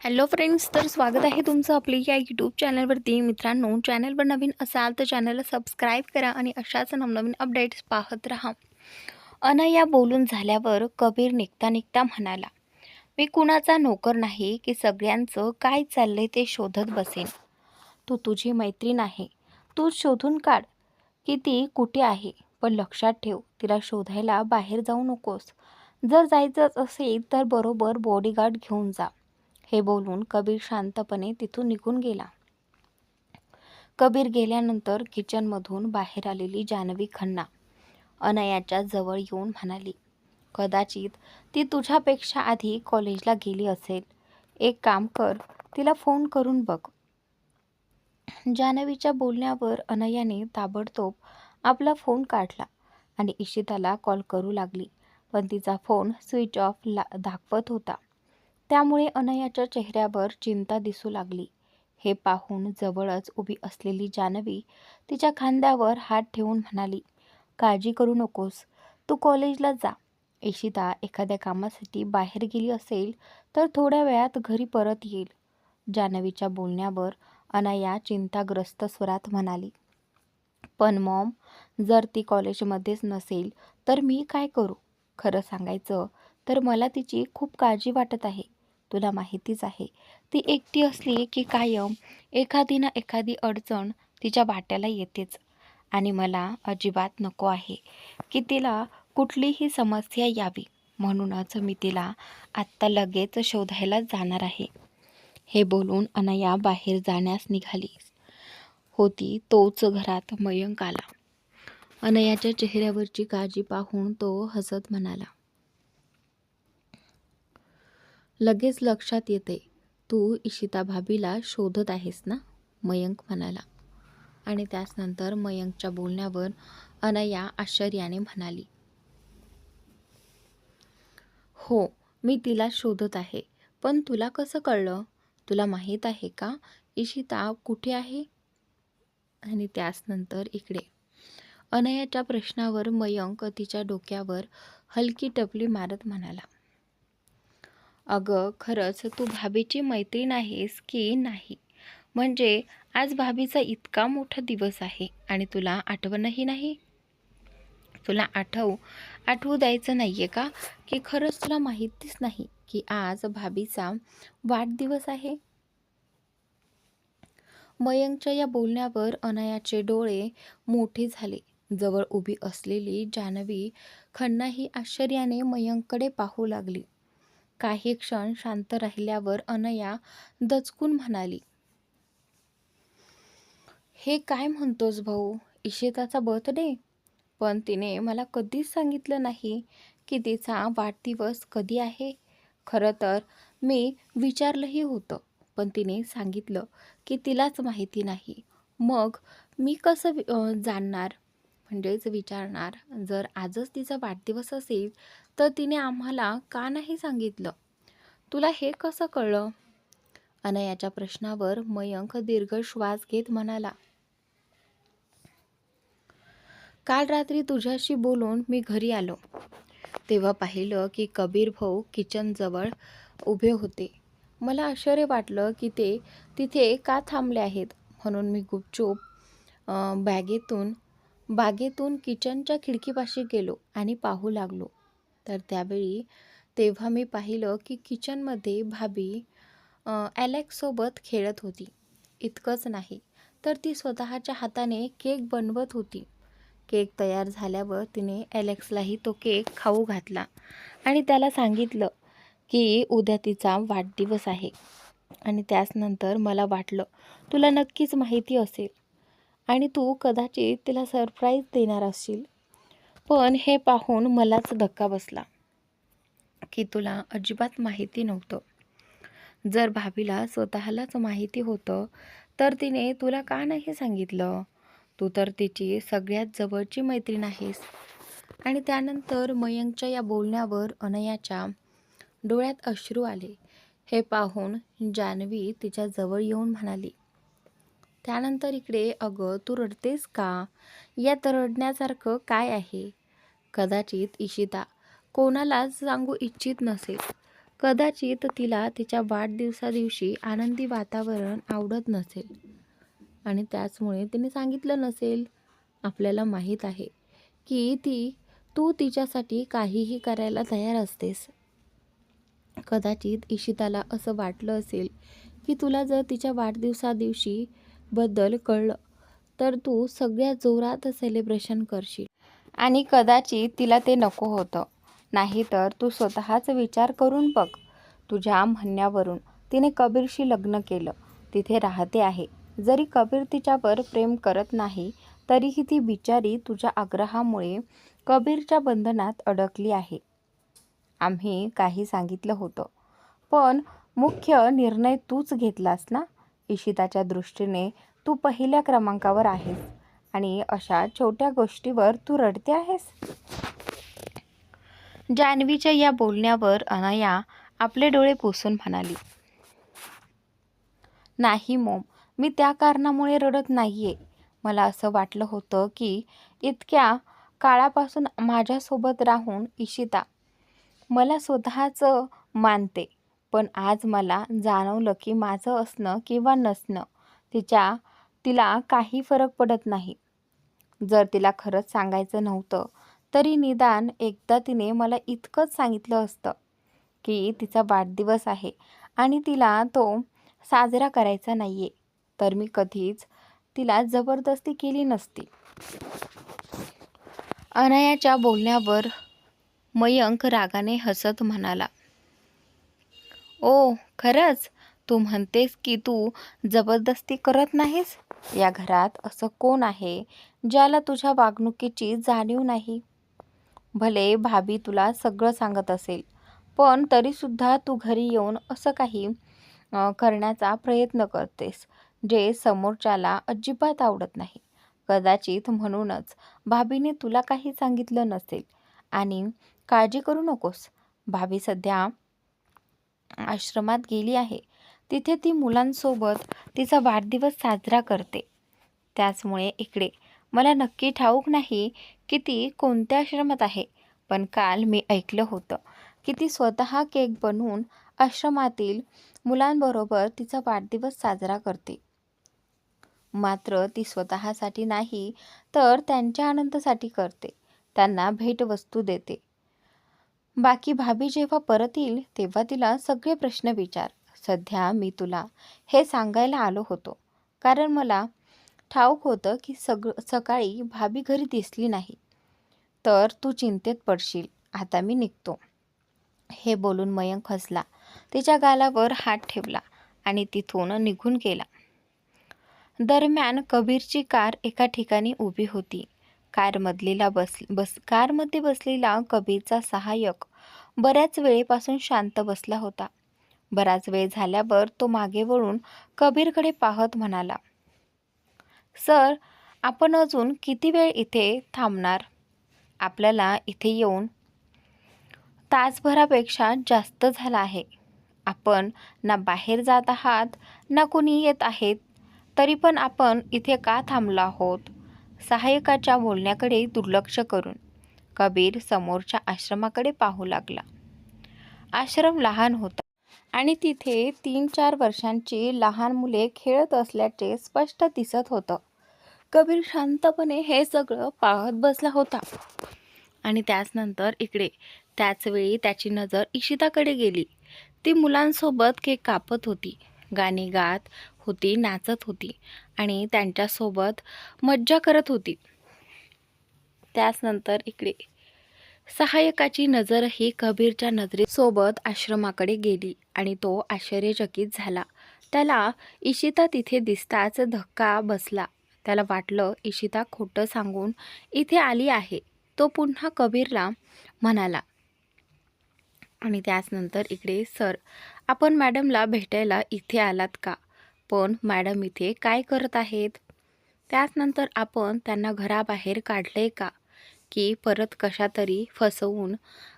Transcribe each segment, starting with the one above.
Hello friends तर स्वागत आहे तुमचं आपली या यूट्यूब चॅनलवरती मित्रांनो चॅनलवर नवीन असाल तर चॅनलला सबस्क्राईब करा आणि अशाच नवनवीन अपडेट्स पाहत राहा. अनया बोलून झाल्यावर कबीर निघता निघता म्हणाला मी कुणाचा नोकर नाही की सगळ्यांचं काय चाललंय ते शोधत बसेन. तू तुझी मैत्रीण आहे. तू शोधून काढ की ती कुठे आहे. पण लक्षात ठेव तिला शोधायला बाहेर जाऊ नकोस. जर जायचंच असेल तर बरोबर बॉडीगार्ड घेऊन जा. हे बोलून कबीर शांतपणे तिथून निघून गेला. कबीर गेल्यानंतर किचनमधून बाहेर आलेली जान्हवी खन्ना अनयाच्या जवळ येऊन म्हणाली कदाचित ती तुझ्यापेक्षा आधी कॉलेजला गेली असेल. एक काम कर तिला फोन करून बघ. जान्हवीच्या बोलण्यावर अनयाने ताबडतोब आपला फोन काढला आणि इशिताला कॉल करू लागली पण तिचा फोन स्विच ऑफ ला दाखवत होता. त्यामुळे अनयाच्या चेहऱ्यावर चिंता दिसू लागली. हे पाहून जवळच उभी असलेली जानवी तिच्या खांद्यावर हात ठेवून म्हणाली काळजी करू नकोस. तू कॉलेजला जा. इशिता एखाद्या कामासाठी बाहेर गेली असेल तर थोड्या वेळात घरी परत येईल. जानवीच्या बोलण्यावर अनया चिंताग्रस्त स्वरात म्हणाली पण मॉम जर ती कॉलेजमध्येच नसेल तर मी काय करू? खरं सांगायचं तर मला तिची खूप काळजी वाटत आहे. तुला माहितीच आहे. ती एकटी असली की कायम एखादी ना एखादी अडचण तिच्या वाट्याला येतेच. आणि मला अजिबात नको आहे की तिला कुठलीही समस्या यावी. म्हणूनच मी तिला आत्ता लगेच शोधायला जाणार आहे. हे बोलून अनया बाहेर जाण्यास निघाली. होती तोच घरात मयंक आला. अनयाच्या चेहऱ्यावरची काळजी पाहून तो हसत म्हणाला लगेच लक्षात येते. तू इशिता भाभीला शोधत आहेस ना? मयंक म्हणाला. आणि त्याचनंतर मयंकच्या बोलण्यावर अनया आश्चर्याने म्हणाली. हो मी तिला शोधत आहे. पण तुला कसं कळलं? तुला माहीत आहे का? इशिता कुठे आहे? आणि त्याचनंतर इकडे. अनयाच्या प्रश्नावर मयंक तिच्या डोक्यावर हलकी टपली मारत म्हणाला. अगं खरंच तू भाभीची मैत्रीण आहेस की नाही? म्हणजे आज भाभीचा इतका मोठा दिवस आहे आणि तुला आठवणही नाही? तुला आठवू आठवू द्यायचं नाही आहे का? की खरंच तुला माहितीच नाही की आज भाभीचा वाढदिवस आहे? मयंकच्या या बोलण्यावर अनयाचे डोळे मोठे झाले. जवळ उभी असलेली जानवी खन्नाही आश्चर्याने मयंककडे पाहू लागली. काही क्षण शांत राहिल्यावर अनया दचकून म्हणाली हे काय म्हणतोस भाऊ? इशिताचा बर्थडे? पण तिने मला कधीच सांगितलं नाही की तिचा वाढदिवस कधी आहे. खरं तर मी विचारलंही होतं पण तिने सांगितलं की तिलाच माहिती नाही. मग मी कसं जाणणार? म्हणजेच विचारणार जर आजच तिचा वाढदिवस असेल तर तिने आम्हाला का नाही सांगितलं? तुला हे कसं कळलं? अनयाच्या प्रश्नावर मयंक दीर्घ श्वास घेत म्हणाला काल रात्री तुझ्याशी बोलून मी घरी आलो. तेव्हा पाहिलं की कबीर भाऊ किचनजवळ उभे होते. मला आश्चर्य वाटलं की ते तिथे का थांबले आहेत? म्हणून मी गुपचूप बॅगेतून बागेतून किचनच्या खिडकीपाशी गेलो आणि पाहू लागलो. तर त्यावेळी तेव्हा मी पाहिलं की किचनमध्ये भाभी ॲलेक्ससोबत खेळत होती. इतकंच नाही तर ती स्वतःच्या हाताने केक बनवत होती. केक तयार झाल्यावर तिने ॲलेक्सलाही तो केक खाऊ घातला आणि त्याला सांगितलं की उद्या तिचा वाढदिवस आहे आणि त्याचनंतर मला वाटलं तुला नक्कीच माहिती असेल. आणि तू कदाचित तिला सरप्राईज देणार असशील. पण हे पाहून मलाच धक्का बसला की तुला अजिबात माहिती नव्हतं. जर भाभीला स्वतःलाच माहिती होतं तर तिने तुला का नाही सांगितलं? तू तर तिची सगळ्यात जवळची मैत्रीण आहेस. आणि त्यानंतर मयंकच्या या बोलण्यावर अनयाच्या डोळ्यात अश्रू आले. हे पाहून जान्हवी तिच्या जवळ येऊन म्हणाली त्यानंतर इकडे अगं तू रडतेस का? यात रडण्यासारखं काय आहे? कदाचित इशिता. कोणालाच सांगू इच्छित नसेल. कदाचित तिला तिच्या वाढदिवसादिवशी आनंदी वातावरण आवडत नसेल. आणि त्याचमुळे तिने सांगितलं नसेल. आपल्याला माहीत आहे की ती तू तिच्यासाठी काहीही करायला तयार असतेस. कदाचित इशिताला असं वाटलं असेल की तुला जर तिच्या वाढदिवसादिवशी बद्दल कळलं. तर तू सगळ्या जोरात सेलिब्रेशन करशील. आणि कदाचित तिला ते नको होतं. नाहीतर तू स्वतःच विचार करून बघ. तुझ्या म्हणण्यावरून तिने कबीरशी लग्न केलं. तिथे राहते आहे. जरी कबीर तिच्यावर प्रेम करत नाही तरीही ती बिचारी तुझ्या आग्रहामुळे कबीरच्या बंधनात अडकली आहे. आम्ही काही सांगितलं होतं. पण मुख्य निर्णय तूच घेतलास ना? इशिताच्या दृष्टीने तू पहिल्या क्रमांकावर आहेस. आणि अशा छोट्या गोष्टीवर तू रडते आहेस? जान्हवीच्या या बोलण्यावर अनया आपले डोळे पुसून म्हणाली नाही मोम मी त्या कारणामुळे रडत नाहीये. मला असं वाटलं होतं की इतक्या काळापासून माझ्यासोबत राहून इशिता मला स्वतःच मानते. पण आज मला जाणवलं की माझं असणं किंवा नसणं तिच्या तिला काही फरक पडत नाही. जर तिला खरंच सांगायचं नव्हतं तरी निदान एकदा तिने मला इतकंच सांगितलं असतं की तिचा वाढदिवस आहे आणि तिला तो साजरा करायचा नाही आहे तर मी कधीच तिला जबरदस्ती केली नसती. अनयाच्या बोलण्यावर मयंक रागाने हसत म्हणाला ओ खरंच? तू म्हणतेस की तू जबरदस्ती करत नाहीस? या घरात असं कोण आहे ज्याला तुझ्या वागणुकीची जाणीव नाही? भले भाभी तुला सगळं सांगत असेल पण तरीसुद्धा तू घरी येऊन असं काही करण्याचा प्रयत्न करतेस जे समोरच्याला अजिबात आवडत नाही. कदाचित म्हणूनच भाभीने तुला काही सांगितलं नसेल. आणि काळजी करू नकोस. भाभी सध्या आश्रमात गेली आहे. तिथे ती मुलांसोबत तिचा वाढदिवस साजरा करते. त्याचमुळे इकडे मला नक्की ठाऊक नाही की ती कोणत्या आश्रमात आहे पण काल मी ऐकलं होतं की ती स्वतः केक बनवून आश्रमातील मुलांबरोबर तिचा वाढदिवस साजरा करते. मात्र ती स्वतःसाठी नाही तर त्यांच्या आनंदासाठी करते. त्यांना भेटवस्तू देते. बाकी भाभी जेव्हा परत येईल तेव्हा तिला सगळे प्रश्न विचार. सध्या मी तुला हे सांगायला आलो होतो. कारण मला ठाऊक होतं की सग सकाळी भाभी घरी दिसली नाही. तर तू चिंतेत पडशील. आता मी निघतो. हे बोलून मयंक हसला. तिच्या गालावर हात ठेवला आणि तिथून निघून गेला. दरम्यान कबीरची कार एका ठिकाणी उभी होती. कारमधलीला बस बस कारमध्ये बसलेला कबीरचा सहाय्यक बऱ्याच वेळेपासून शांत बसला होता. बराच वेळ झाल्यावर तो मागे वळून कबीरकडे पाहत म्हणाला सर आपण अजून किती वेळ इथे थांबणार? आपल्याला इथे येऊन तासभरापेक्षा जास्त झाला आहे. आपण ना बाहेर जात आहात ना कोणी येत आहेत तरी पण आपण इथे का थांबलो आहोत? सहाय्यकाच्या बोलण्याकडे दुर्लक्ष करून. कबीर समोरच्या आश्रमाकडे पाहू लागला. आश्रम लहान होता. आणि तिथे तीन चार वर्षांची लहान मुले खेळत असल्याचे स्पष्ट दिसत होतं. कबीर शांतपणे हे सगळं पाहत बसला होता. आणि त्याचनंतर इकडे त्याचवेळी त्याची नजर इशिताकडे गेली. ती मुलांसोबत केक कापत होती. गाणी गात होती नाचत होती आणि त्यांच्यासोबत मज्जा करत होती. त्याचनंतर इकडे सहाय्यकाची नजरही कबीरच्या नजरेसोबत आश्रमाकडे गेली आणि तो आश्चर्यचकित झाला. त्याला इशिता तिथे दिसताच धक्का बसला. त्याला वाटलं इशिता खोटं सांगून इथे आली आहे. तो पुन्हा कबीरला म्हणाला आणि त्याचनंतर इकडे सर आपण मॅडमला भेटायला इथे आलात का? पण मॅडम इथे काय करत आहेत? त्याचनंतर आपण त्यांना घराबाहेर काढले का? की परत कशातरी फसवून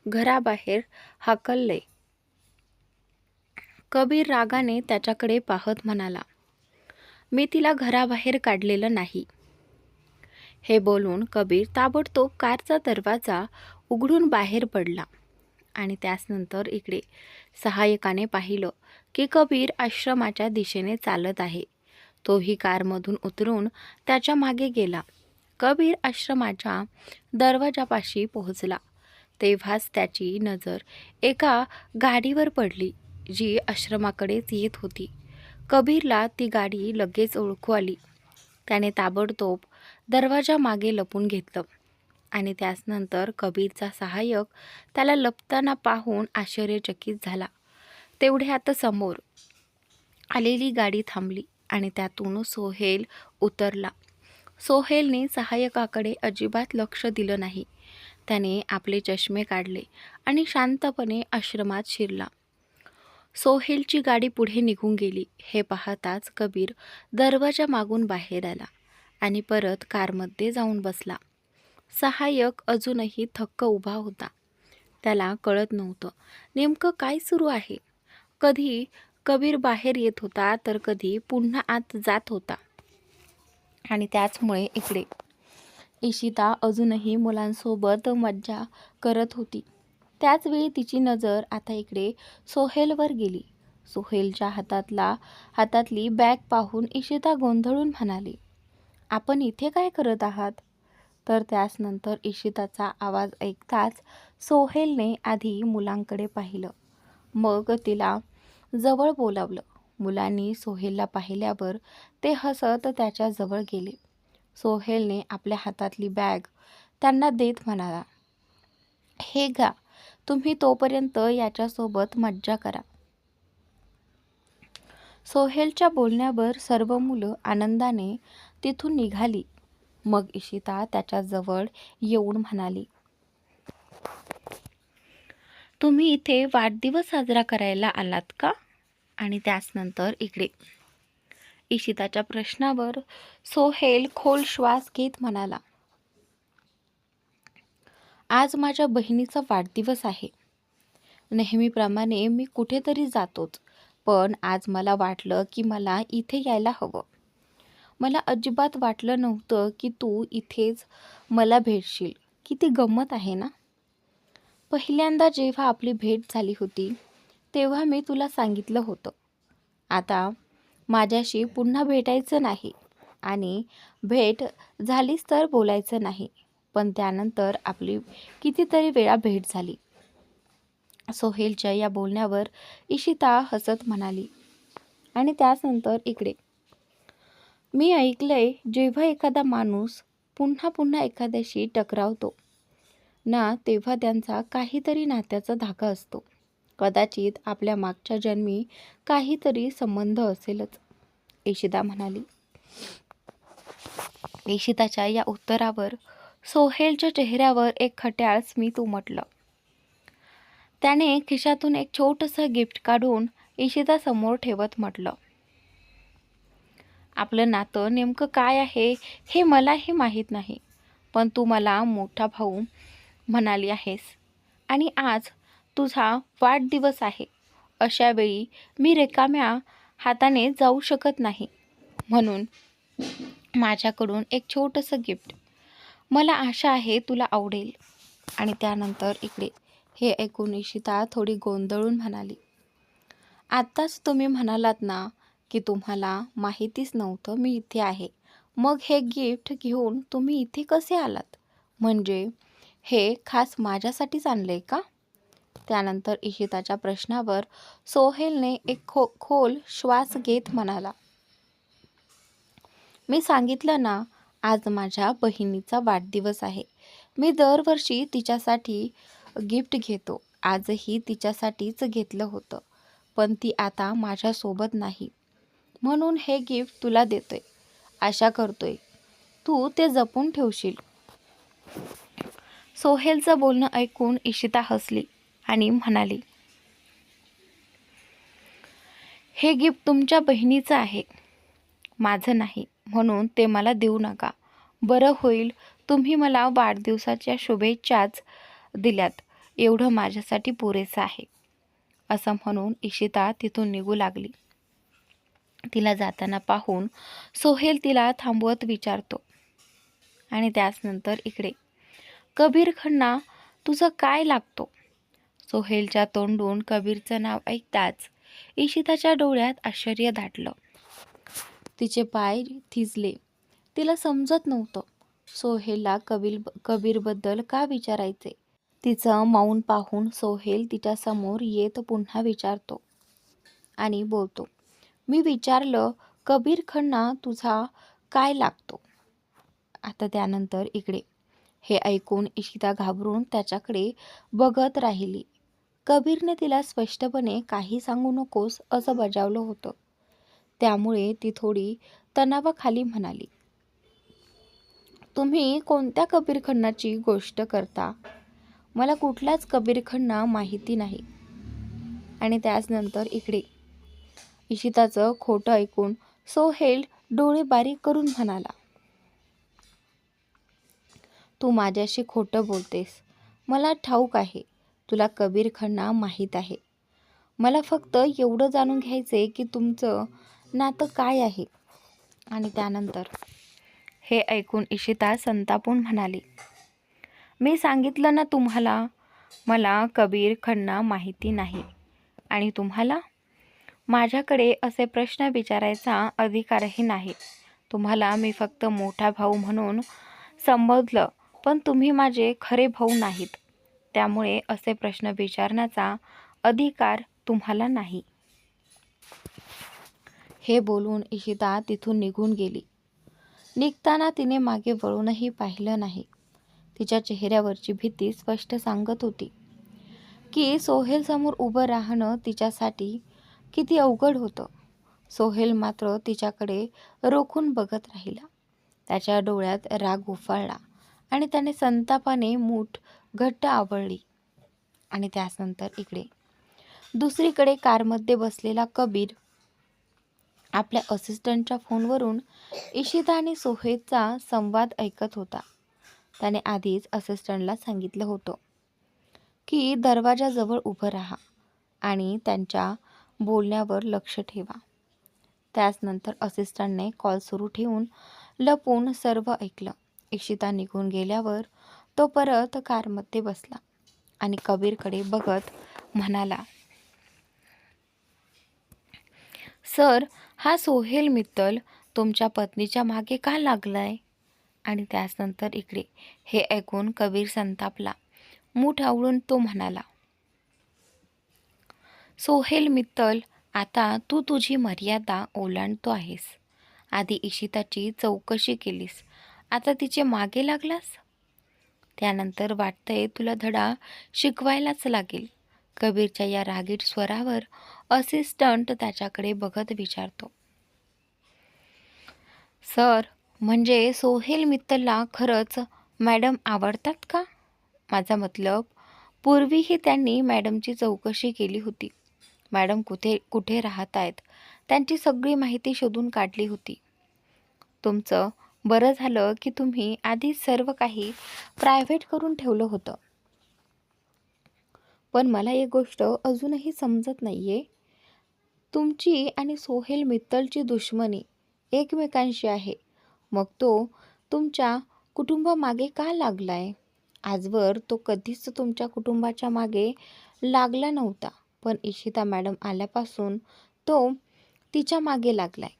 घराबाहेर हाकलले. कबीर रागाने त्याच्याकडे पाहत म्हणाला मी तिला घराबाहेर काढलेलं नाही. हे बोलून कबीर ताबडतोब कारचा दरवाजा उघडून बाहेर पडला आणि त्याचनंतर इकडे सहाय्यकाने पाहिलं की कबीर आश्रमाच्या दिशेने चालत आहे. तोही कारमधून उतरून त्याच्यामागे गेला. कबीर आश्रमाच्या दरवाजापाशी पोहोचला. तेव्हाच त्याची नजर एका गाडीवर पडली जी आश्रमाकडेच येत होती. कबीरला ती गाडी लगेच ओळखू आली. त्याने ताबडतोब दरवाजा मागे लपून घेतलं आणि त्याचनंतर कबीरचा सहाय्यक त्याला लपताना पाहून आश्चर्यचकित झाला. तेवढ्यात समोर आलेली गाडी थांबली आणि त्यातून सोहेल उतरला. सोहेलने सहाय्यकाकडे अजिबात लक्ष दिलं नाही. त्याने आपले चष्मे काढले आणि शांतपणे आश्रमात शिरला. सोहेलची गाडी पुढे निघून गेली. हे पाहताच कबीर दरवाजा मागून बाहेर आला आणि परत कारमध्ये जाऊन बसला. सहाय्यक अजूनही थक्क उभा होता. त्याला कळत नव्हतं नेमकं काय सुरू आहे. कधी कबीर बाहेर येत होता तर कधी पुन्हा आत जात होता. आणि त्याचमुळे इकडे इशिता अजूनही मुलांसोबत मज्जा करत होती. त्याचवेळी तिची नजर आता इकडे सोहेलवर गेली. सोहेलच्या हातातला हातातली बॅग पाहून इशिता गोंधळून म्हणाली आपण इथे काय करत आहात? तर त्याचनंतर इशिताचा आवाज ऐकताच सोहेलने आधी मुलांकडे पाहिलं. मग तिला जवळ बोलावलं. मुलांनी सोहेलला पाहिल्यावर ते हसत त्याच्याजवळ गेले. सोहेलने आपल्या हातातली बॅग त्यांना देत म्हणाला हे घ्या तुम्ही तोपर्यंत याच्यासोबत मज्जा करा. सोहेलच्या बोलण्यावर सर्व मुलं आनंदाने तिथून निघाली. मग इशिता त्याच्याजवळ येऊन म्हणाली तुम्ही इथे वाढदिवस साजरा करायला आलात का? आणि त्याचनंतर इकडे. इशिताच्या प्रश्नावर सोहेल खोल श्वास घेत म्हणाला आज माझ्या बहिणीचा वाढदिवस आहे. नेहमीप्रमाणे मी कुठेतरी जातोच पण आज मला वाटलं की मला इथे यायला हवं. मला अजिबात वाटलं नव्हतं की तू इथेच मला भेटशील. किती गंमत आहे ना? पहिल्यांदा जेव्हा आपली भेट झाली होती तेव्हा मी तुला सांगितलं होतं. आता माझ्याशी पुन्हा भेटायचं नाही आणि भेट झालीच तर बोलायचं नाही पण त्यानंतर आपली कितीतरी वेळा भेट झाली. सोहेलच्या या बोलण्यावर इशिता हसत म्हणाली. आणि त्याचनंतर इकडे. मी ऐकलंय जेव्हा एखादा माणूस पुन्हा पुन्हा एखाद्याशी टकरावतो ना तेव्हा त्यांचा काहीतरी नात्याचा धागा असतो. कदाचित आपल्या मागच्या जन्मी काहीतरी संबंध असेलच. इशिता म्हणाली. इशिताच्या या उत्तरावर सोहेलच्या चेहऱ्यावर एक खट्याळ स्मित उमटलं. त्याने खिशातून एक छोटंसं गिफ्ट काढून इशितासमोर ठेवत म्हटलं. आपलं नातं नेमकं काय आहे हे मलाही माहीत नाही पण तू मला मोठा भाऊ म्हणाली आहेस. आणि आज तुझा वाढदिवस आहे. अशावेळी मी रिकाम्या हाताने जाऊ शकत नाही. म्हणून माझ्याकडून एक छोटंसं गिफ्ट. मला आशा आहे तुला आवडेल. आणि त्यानंतर इकडे हे ऐकून इशिता थोडी गोंधळून म्हणाली. आत्ताच तुम्ही म्हणालात ना की तुम्हाला माहितीच नव्हतं मी इथे आहे. मग हे गिफ्ट घेऊन तुम्ही इथे कसे आलात? म्हणजे हे खास माझ्यासाठीच आणलं आहे का? त्यानंतर इशिताच्या प्रश्नावर सोहेलने एक खो खोल श्वास घेत म्हणाला मी सांगितलं ना आज माझ्या बहिणीचा वाढदिवस आहे. मी दरवर्षी तिच्यासाठी गिफ्ट घेतो. आजही तिच्यासाठीच घेतलं होतं पण ती आता माझ्यासोबत नाही. म्हणून हे गिफ्ट तुला देतोय. आशा करतोय तू ते जपून ठेवशील. सोहेलचं बोलणं ऐकून इशिता हसली. आणि म्हणाली हे गिफ्ट तुमच्या बहिणीचं आहे. माझं नाही म्हणून ते मला देऊ नका. बरं होईल तुम्ही मला वाढदिवसाच्या शुभेच्छाच दिल्यात. एवढं माझ्यासाठी पुरेसं आहे. असं म्हणून इशिता तिथून निघू लागली. तिला जाताना पाहून सोहेल तिला थांबवत विचारतो. आणि त्याचनंतर इकडे कबीर खन्ना तुझं काय लागतो? सोहेलच्या तोंडून कबीरचं नाव ऐकताच इशिताच्या डोळ्यात आश्चर्य दाटलं. तिचे पाय थिजले. तिला समजत नव्हतं सोहेलला कबीर कबीरबद्दल का विचारायचे. तिचं मौन पाहून सोहेल तिच्यासमोर येत पुन्हा विचारतो आणि बोलतो मी विचारलं कबीर खन्ना तुझा काय लागतो? आता त्यानंतर इकडे. हे ऐकून इशिता घाबरून त्याच्याकडे बघत राहिली. कबीरने तिला स्पष्टपणे काही सांगू नकोस असं बजावलं होतं. त्यामुळे ती थोडी तणावाखाली म्हणाली तुम्ही कोणत्या कबीर खन्नाची गोष्ट करता? मला कुठलाच कबीर खन्ना माहिती नाही. आणि त्याचनंतर इकडे इशिताचं खोटं ऐकून सोहेल डोळे बारीक करून म्हणाला तू माझ्याशी खोटं बोलतेस. मला ठाऊक आहे. तुला कबीर खन्ना माहीत आहे. मला फक्त एवढं जाणून घ्यायचे की तुमचं नातं काय आहे? आणि त्यानंतर? हे ऐकून इशिता संतापून म्हणाली. मी सांगितलं ना तुम्हाला मला कबीर खन्ना माहिती नाही. आणि तुम्हाला? माझ्याकडे असे प्रश्न विचारायचा अधिकारही नाही. तुम्हाला मी फक्त मोठा भाऊ म्हणून संबोधलं पण तुम्ही माझे खरे भाऊ नाहीत. त्यामुळे असे प्रश्न विचारण्याचा अधिकार तुम्हाला नाही. हे बोलून इशिता तिथून निघून गेली. निघताना तिने मागे वळूनही पाहिलं नाही. तिच्या चेहऱ्यावरची भीती स्पष्ट सांगत होती की सोहेलसमोर उभं राहणं तिच्यासाठी किती अवघड होतं. सोहेल मात्र तिच्याकडे रोखून बघत राहिला. त्याच्या डोळ्यात राग उफाळला आणि त्याने संतापाने मूठ घट्ट आवळली. आणि त्यानंतर इकडे. दुसरीकडे कारमध्ये बसलेला कबीर आपल्या असिस्टंटच्या फोनवरून इशिता आणि सोहेलचा संवाद ऐकत होता. त्याने आधीच असिस्टंटला सांगितलं होतं की दरवाजाजवळ उभं राहा आणि त्यांच्या बोलण्यावर लक्ष ठेवा. त्याचनंतर असिस्टंटने कॉल सुरू ठेवून लपून सर्व ऐकलं. इशिता निघून गेल्यावर तो परत कारमध्ये बसला आणि कबीरकडे बघत म्हणाला सर हा सोहेल मित्तल तुमच्या पत्नीच्या मागे का लागलाय? आणि त्याचनंतर इकडे हे ऐकून कबीर संतापला. मूठ आवळून तो म्हणाला सोहेल मित्तल आता तू तुझी मर्यादा ओलांडतो आहेस. आधी इशिताची चौकशी केलीस. आता तिचे मागे लागलास? त्यानंतर वाटतंय तुला धडा शिकवायलाच लागेल. कबीरच्या या रागीट स्वरावर असिस्टंट त्याच्याकडे बघत विचारतो. सर म्हणजे सोहेल मित्तलला खरंच मॅडम आवडतात का? माझा मतलब पूर्वीही त्यांनी मॅडमची चौकशी केली होती. मॅडम कुठे कुठे राहत आहेत त्यांची सगळी माहिती शोधून काढली होती. तुमचं बरं झालं की तुम्ही आधी सर्व काही प्रायव्हेट करून ठेवलं होतं. पण मला एक गोष्ट अजूनही समजत नाही आहे तुमची आणि सोहेल मित्तलची दुश्मनी एकमेकांशी आहे. मग तो तुमच्या कुटुंबामागे का लागला आहे आजवर तो कधीच तुमच्या कुटुंबाच्या मागे लागला नव्हता. पण इशिता मॅडम आल्यापासून तो तिच्यामागे लागला आहे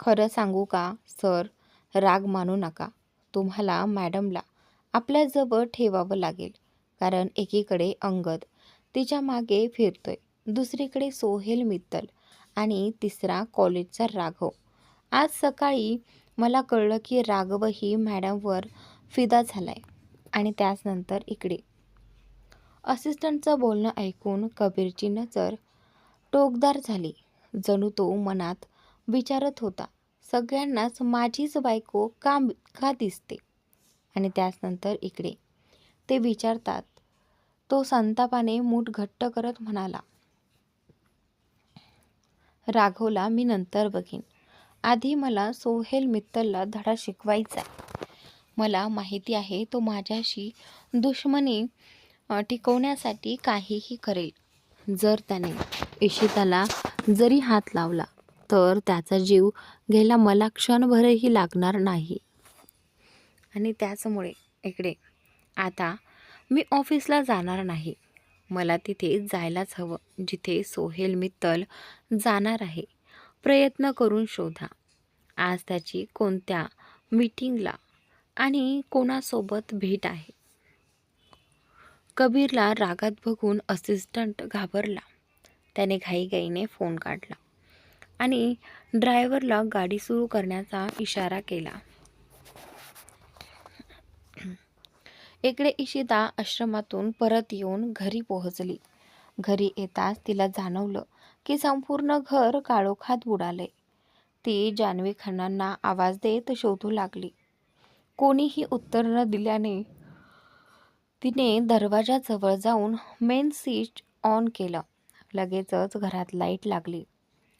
खरं सांगू का सर? राग मानू नका. तुम्हाला मॅडमला आपल्याजवळ ठेवावं लागेल कारण एकीकडे अंगद तिच्यामागे फिरतोय दुसरीकडे सोहेल मित्तल आणि तिसरा कॉलेजचा राघव. आज सकाळी मला कळलं की राघवही मॅडमवर फिदा झालाय आणि त्याचनंतर इकडे. असिस्टंटचं बोलणं ऐकून कबीरची नजर टोकदार झाली. जणू तो मनात विचारत होता. सगळ्यांनाच माझीच बायको का का दिसते? आणि त्याचनंतर इकडे. ते विचारतात. तो संतापाने मूठ घट्ट करत म्हणाला राघवला मी नंतर बघीन. आधी मला सोहेल मित्तलला धडा शिकवायचा मला माहिती आहे तो माझ्याशी दुश्मनी टिकवण्यासाठी काहीही करेल. जर त्याने इशिताला जरी हात लावला तर त्याचा जीव घ्यायला मला क्षणभरही लागणार नाही. आणि त्याचमुळे इकडे आता मी ऑफिसला जाणार नाही. मला तिथे जायलाच हवं जिथे सोहेल मित्तल जाणार आहे. प्रयत्न करून शोधा. आज त्याची कोणत्या मीटिंगला आणि कोणासोबत भेट आहे? कबीरला रागात बघून असिस्टंट घाबरला. त्याने घाईघाईने फोन काढला. आणि ड्रायव्हरला गाडी सुरू करण्याचा इशारा केला. इकडे इशिता आश्रमातून परत येऊन घरी पोहोचली. घरी येताच तिला जाणवलं की संपूर्ण घर काळोखात बुडाले. ती जान्हवी खन्नांना आवाज देत शोधू लागली. कोणीही उत्तर न दिल्याने तिने दरवाजाजवळ जाऊन मेन स्विच ऑन केलं. लगेचच घरात लाइट लागली.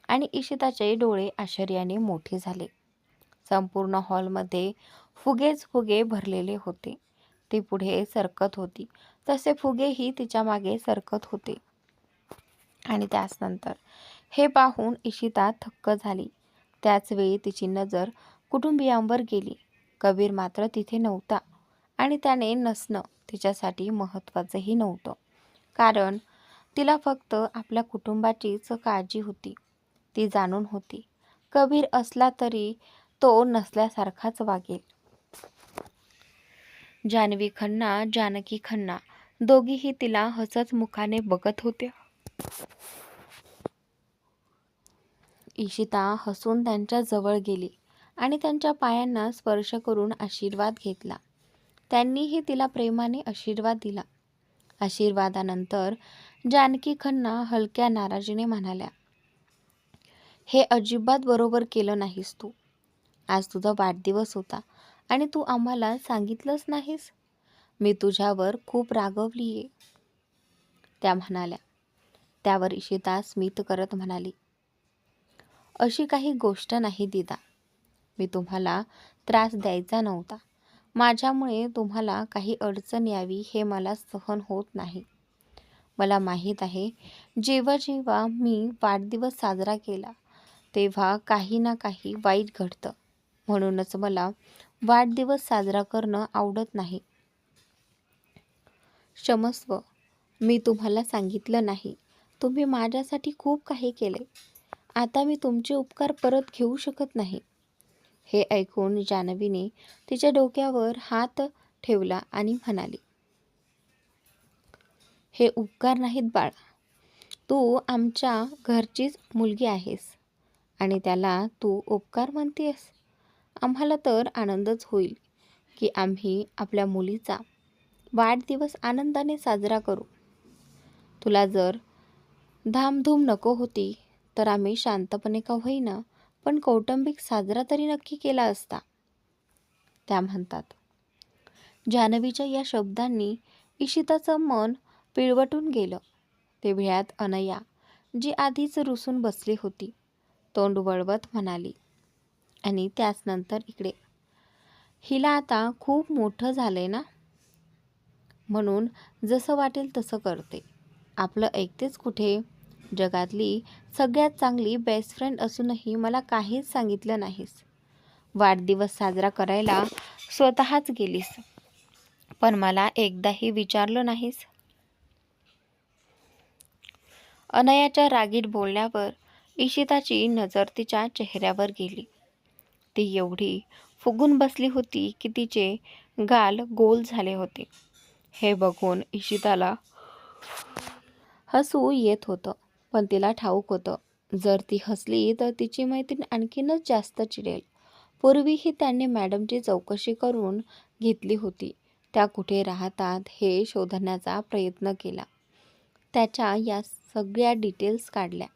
आणि इशिताचे डोळे आश्चर्याने मोठे झाले. संपूर्ण हॉलमध्ये फुगेच फुगे भरलेले होते. ती पुढे सरकत होती. तसे फुगेही तिच्यामागे सरकत होते. आणि त्याचनंतर हे पाहून इशिता थक्क झाली. त्याच वेळी तिची नजर कुटुंबियांवर गेली. कबीर मात्र तिथे नव्हता आणि त्याने नसणं तिच्यासाठी महत्त्वाचंही नव्हतं. कारण तिला फक्त आपल्या कुटुंबाचीच काळजी होती. ती जाणून होती. कबीर असला तरी तो नसल्यासारखाच वागेल. जानवी खन्ना जानकी खन्ना दोघीही तिला हसत मुखाने बघत होत्या. इशिता हसून त्यांच्या जवळ गेली आणि त्यांच्या पायांना स्पर्श करून आशीर्वाद घेतला. त्यांनीही तिला प्रेमाने आशीर्वाद दिला. आशीर्वादानंतर जानकी खन्ना हलक्या नाराजीने म्हणाल्या हे अजिबात बरोबर केलं नाहीस तू. आज तुझा वाढदिवस होता आणि तू आम्हाला सांगितलंच नाहीस. मी तुझ्यावर खूप रागवली आहे त्या म्हणाल्या. त्यावर इशिता स्मित करत म्हणाली. अशी काही गोष्ट नाही दिदा. मी तुम्हाला त्रास द्यायचा नव्हता. माझ्यामुळे तुम्हाला काही अडचण यावी हे मला सहन होत नाही. मला माहीत आहे जेव्हा जेव्हा मी वाढदिवस साजरा केला तेव्हा काही ना काही वाईट घडतं. म्हणूनच मला वाढदिवस साजरा करणं आवडत नाही. क्षमस्व मी तुम्हाला सांगितलं नाही. तुम्ही माझ्यासाठी खूप काही केले आता मी तुमचे उपकार परत घेऊ शकत नाही. हे ऐकून जानवीने तिच्या डोक्यावर हात ठेवला आणि म्हणाली हे उपकार नाहीत बाळा. तू आमच्या घरचीच मुलगी आहेस. आणि त्याला तू उपकार म्हणतेस आम्हाला तर आनंदच होईल की आम्ही आपल्या मुलीचा वाढदिवस आनंदाने साजरा करू. तुला जर धामधूम नको होती तर आम्ही शांतपणे का होईना पण कौटुंबिक साजरा तरी नक्की केला असता. त्या म्हणतात जान्हवीच्या या शब्दांनी इशिताचं मन पिळवटून गेलं. ते वेळात अनया जी आधीच रुसून बसली होती तोंड वळवत म्हणाली. आणि त्याच नंतर इकडे हिला आता खूप मोठं झालं आहे ना? म्हणून जसं वाटेल तसं करते. आपलं ऐकतेच कुठे? जगातली सगळ्यात चांगली बेस्ट फ्रेंड असूनही मला काहीच सांगितलं नाहीस. वाढदिवस साजरा करायला स्वतःच गेलीस. पण मला एकदाही विचारलं नाहीस. अनयाच्या रागीट बोलण्यावर इशिताची नजर तिच्या चेहऱ्यावर गेली. ती एवढी फुगून बसली होती की तिचे गाल गोल झाले होते. हे बघून इशिताला हसू येत होतं पण तिला ठाऊक होतं. जर ती हसली तर तिची मैत्रीण आणखीनच जास्त चिडेल. पूर्वीही त्यांनी मॅडमची चौकशी करून घेतली होती. त्या कुठे राहतात हे शोधण्याचा प्रयत्न केला. त्याच्या या सगळ्या डिटेल्स काढल्या.